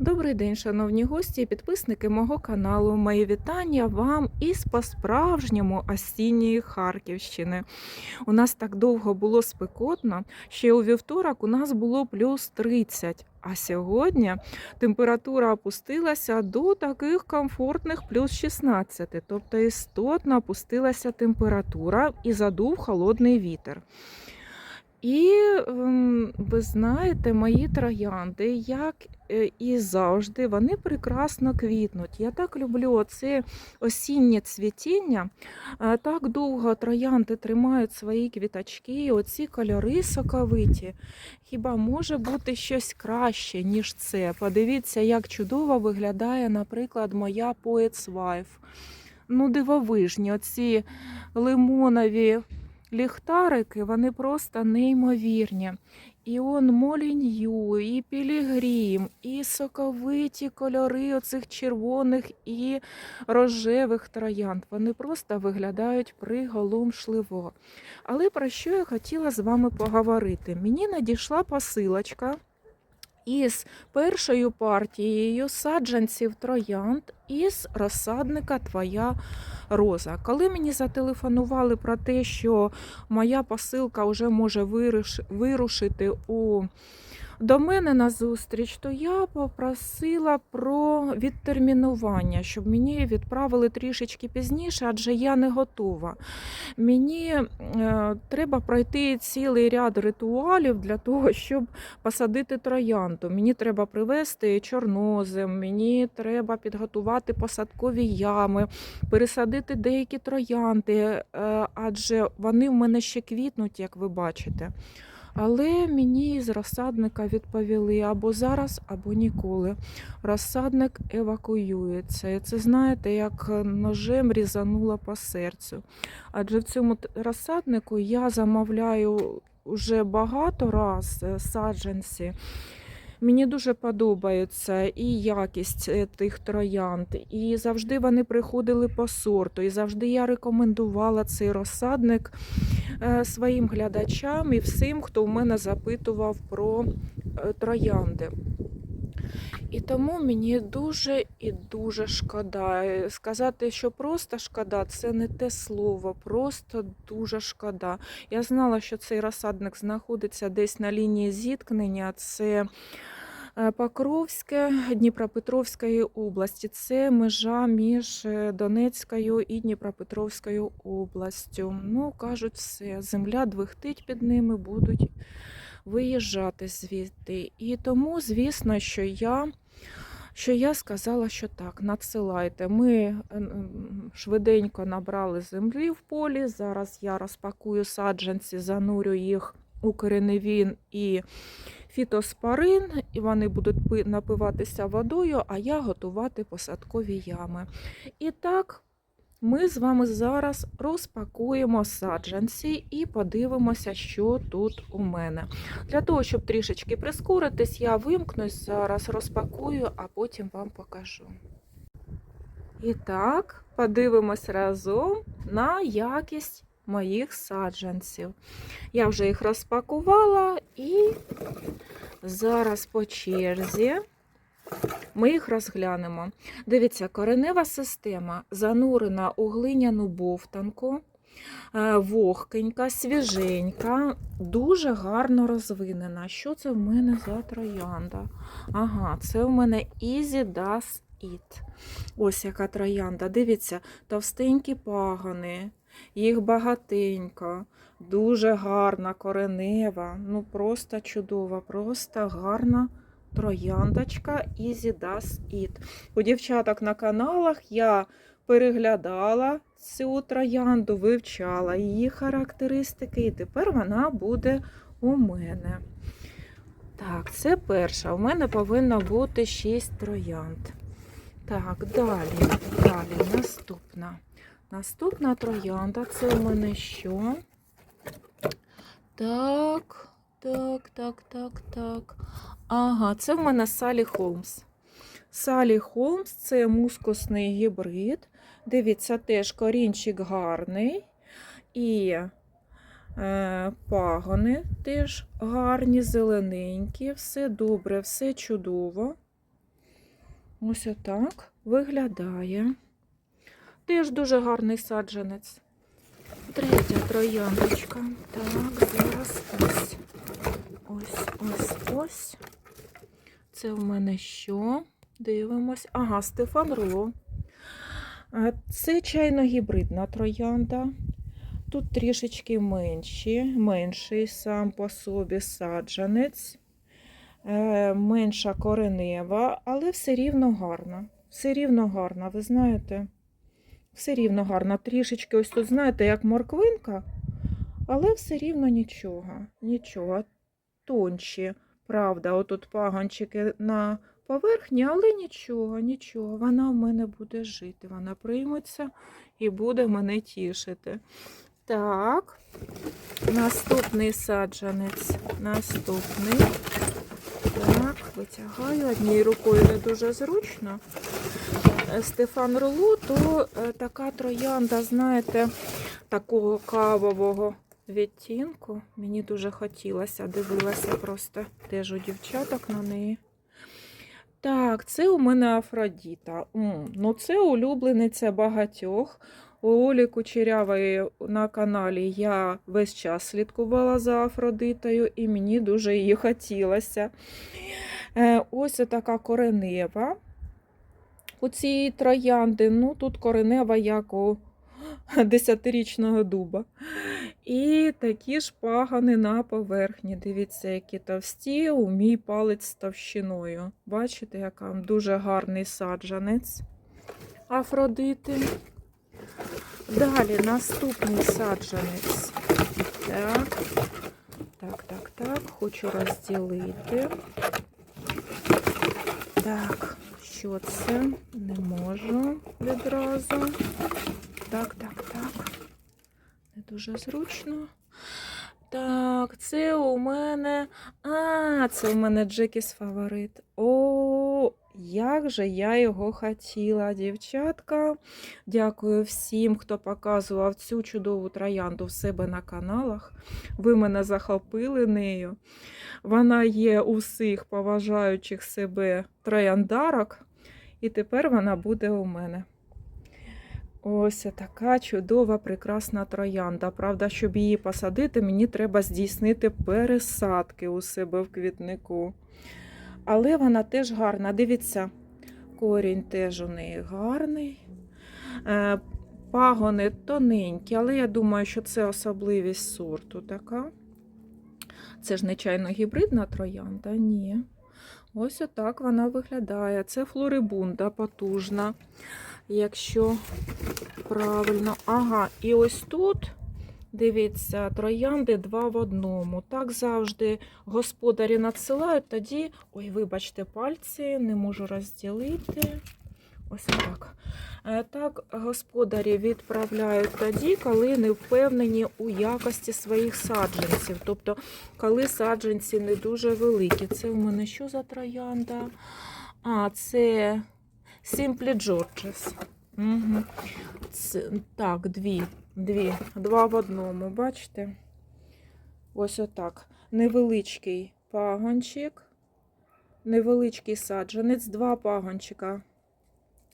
Добрий день, шановні гості і підписники мого каналу. Мої вітання вам із по-справжньому осінньої Харківщини. У нас так довго було спекотно, ще у вівторок у нас було плюс 30, а сьогодні температура опустилася до таких комфортних плюс 16, тобто істотно опустилася температура і задув холодний вітер. І ем, ви знаєте, мої троянди, як е, і завжди, вони прекрасно квітнуть. Я так люблю це осіннє цвітіння. Так довго троянди тримають свої квіточки, оці кольори соковиті. Хіба може бути щось краще, ніж це? Подивіться, як чудово виглядає, наприклад, моя Poet's Wife. Ну, дивовижні, оці лимонові ліхтарики, вони просто неймовірні. І он Молінью, і Пілігрім, і соковиті кольори оцих червоних і рожевих троянд. Вони просто виглядають приголомшливо. Але про що я хотіла з вами поговорити? Мені надійшла посилочка із першою партією саджанців троянд із розсадника Твоя роза. Коли мені зателефонували про те, що моя посилка вже може вирушити у до мене на зустріч, то я попросила про відтермінування, щоб мені відправили трішечки пізніше, адже я не готова. Мені е, треба пройти цілий ряд ритуалів для того, щоб посадити троянду. Мені треба привезти чорнозем, мені треба підготувати посадкові ями, пересадити деякі троянди, е, адже вони в мене ще квітнуть, як ви бачите. Але мені з розсадника відповіли або зараз, або ніколи. Розсадник евакуюється. Це, знаєте, як ножем різануло по серцю. Адже в цьому розсаднику я замовляю вже багато раз е, саджанці. Мені дуже подобається і якість е, тих троянд, і завжди вони приходили по сорту, і завжди я рекомендувала цей розсадник е, своїм глядачам і всім, хто в мене запитував про е, троянди. І тому мені дуже і дуже шкода. Сказати, що просто шкода, це не те слово, просто дуже шкода. Я знала, що цей розсадник знаходиться десь на лінії зіткнення. Це е, Покровське Дніпропетровської області. Це межа між е, Донецькою і Дніпропетровською областю. Ну, кажуть, все, земля двихтить під ними, будуть виїжджати звідти. І тому, звісно, що я. Що я сказала, що так, надсилайте. Ми е, швиденько набрали землі в полі. Зараз я розпакую саджанці, занурю їх у кореневін і фітоспорин, і вони будуть напиватися водою, а я готувати посадкові ями. І так, ми з вами зараз розпакуємо саджанці і подивимося, що тут у мене. Для того, щоб трішечки прискоритись, я вимкнусь зараз, розпакую, а потім вам покажу. І так, подивимось разом на якість моїх саджанців. Я вже їх розпакувала і зараз по черзі ми їх розглянемо. Дивіться, коренева система занурена у глиняну бовтанку, е, вогкенька, свіженька, дуже гарно розвинена. Що це в мене за троянда? Ага, це в мене Easy Does It. Ось яка троянда. Дивіться, товстенькі пагони, їх багатенько, дуже гарна, коренева, ну просто чудова, просто гарна трояндочка Easy Does It. У дівчаток на каналах я переглядала цю троянду, вивчала її характеристики, і тепер вона буде у мене. Так, це перша. У мене повинно бути 6 троянд. Так, далі, далі, наступна. Наступна троянда це у мене що? Так, так, так, так, так. Ага, це в мене Салі Холмс. Салі Холмс це мускусний гібрид. Дивіться, теж корінчик гарний. І е, пагони теж гарні, зелененькі, все добре, все чудово. Ось отак виглядає. Теж дуже гарний саджанець. Третя трояндочка. Так, зараз ось. Ось, ось, ось. Це в мене що? Дивимось. Ага, Стефан Руло. Це чайно-гібридна троянда. Тут трішечки менші, менший сам по собі саджанець, е, менша коренева, але все рівно гарна. Все рівно гарна, ви знаєте? Все рівно гарна. Трішечки ось тут, знаєте, як морквинка, але все рівно нічого. Нічого. Тонші, правда, отут пагончики на поверхні, але нічого, нічого. Вона в мене буде жити. Вона прийметься і буде мене тішити. Так, наступний саджанець. Наступний. Так, витягаю однією рукою не дуже зручно. Е, Стефан Рулу, то е, така троянда, знаєте, такого кавового відтінку. Мені дуже хотілося, дивилася просто теж у дівчаток на неї. Так, це у мене Афродіта. М, ну, це улюблениця багатьох. У Олі Кучерявої на каналі я весь час слідкувала за Афродитою, і мені дуже її хотілося. Е, ось така коренева. У цієї троянди, ну тут коренева, як у десятирічного дуба. І такі ж пагани на поверхні. Дивіться, які товсті, у мій палець з товщиною. Бачите, яка дуже гарний саджанець Афродити. Далі наступний саджанець. Так, так, так, так, хочу розділити. Так, що це? Не можу відразу. Так. Дуже зручно. Так, це у мене. А, це у мене Джекіс фаворит. О, як же я його хотіла, дівчатка. Дякую всім, хто показував цю чудову троянду в себе на каналах. Ви мене захопили нею. Вона є у всіх поважаючих себе трояндарок, і тепер вона буде у мене. Ось така чудова, прекрасна троянда. Правда, щоб її посадити, мені треба здійснити пересадки у себе в квітнику. Але вона теж гарна. Дивіться, корінь теж у неї гарний. Е, Пагони тоненькі, але я думаю, що це особливість сорту така. Це ж не чайно-гібридна троянда, ні. Ось отак вона виглядає. Це флорибунда потужна, якщо правильно. Ага, і ось тут, дивіться, троянди два в одному. Так завжди господарі надсилають, тоді, ой, вибачте, пальці, не можу розділити. Ось так. Е, Так, господарі відправляють тоді, коли не впевнені у якості своїх саджанців. Тобто, коли саджанці не дуже великі. Це в мене що за троянда? А, це Simply Georges. Угу. Це, так, дві. Дві. Два в одному, бачите? Ось отак. Невеличкий пагончик, невеличкий саджанець, два пагончика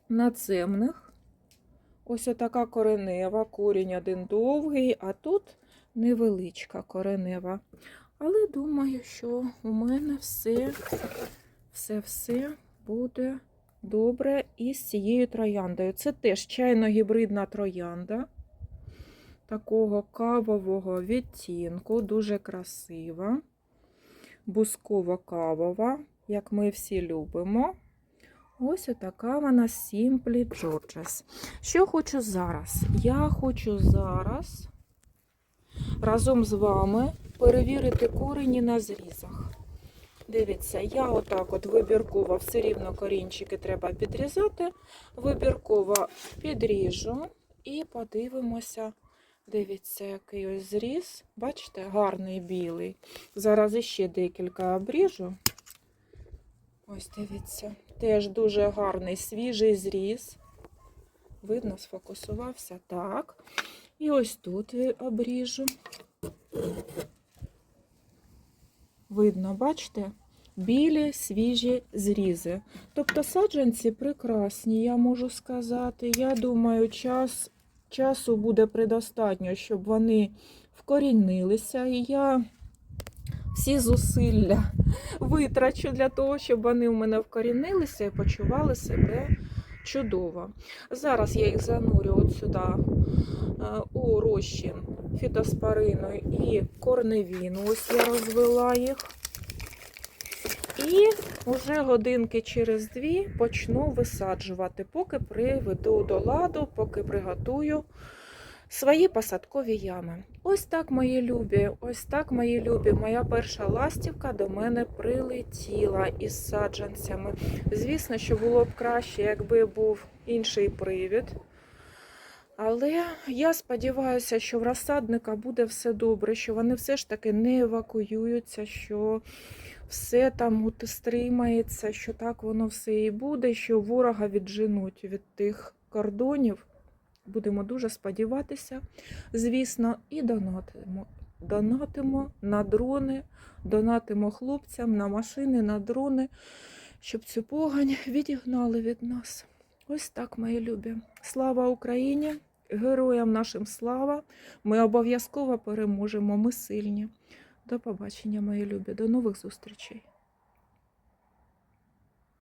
надземних. Ось така коренева, корінь один довгий, а тут невеличка коренева. Але думаю, що у мене все, все, все буде добре із цією трояндою. Це теж чайно-гібридна троянда. Такого кавового відтінку, дуже красива, бусково-кавова, як ми всі любимо. Ось така вона Simply Georges. Що хочу зараз? Я хочу зараз разом з вами перевірити корені на зрізах. Дивіться, я отак от вибірково, все рівно корінчики треба підрізати. Вибірково підріжу і подивимося. Дивіться, який ось зріз. Бачите, гарний білий. Зараз іще декілька обріжу. Ось дивіться. Теж дуже гарний свіжий зріз. Видно, сфокусувався так. І ось тут обріжу. Видно, бачите? білі свіжі зрізи. Тобто саджанці прекрасні, я можу сказати. Я думаю, час, часу буде предостатньо, щоб вони вкорінилися. І я всі зусилля витрачу для того, щоб вони у мене вкорінилися і почували себе чудово. Зараз я їх занурю от сюди е, у розчин фітоспорину і корневіну. Ось я розвела їх. І вже годинки через дві почну висаджувати, поки приведу до ладу, поки приготую свої посадкові ями. Ось так, мої любі, ось так, мої любі. Моя перша ластівка до мене прилетіла із саджанцями. Звісно, що було б краще, якби був інший привід. Але я сподіваюся, що в розсадника буде все добре, що вони все ж таки не евакуюються, що все там стримається, що так воно все і буде, що ворога відженуть від тих кордонів. Будемо дуже сподіватися, звісно, і донатимо. Донатимо на дрони, донатимо хлопцям на машини, на дрони, щоб цю погань відігнали від нас. Ось так, мої любі. Слава Україні! Героям нашим слава! Ми обов'язково переможемо. Ми сильні. До побачення, мої любі. До нових зустрічей.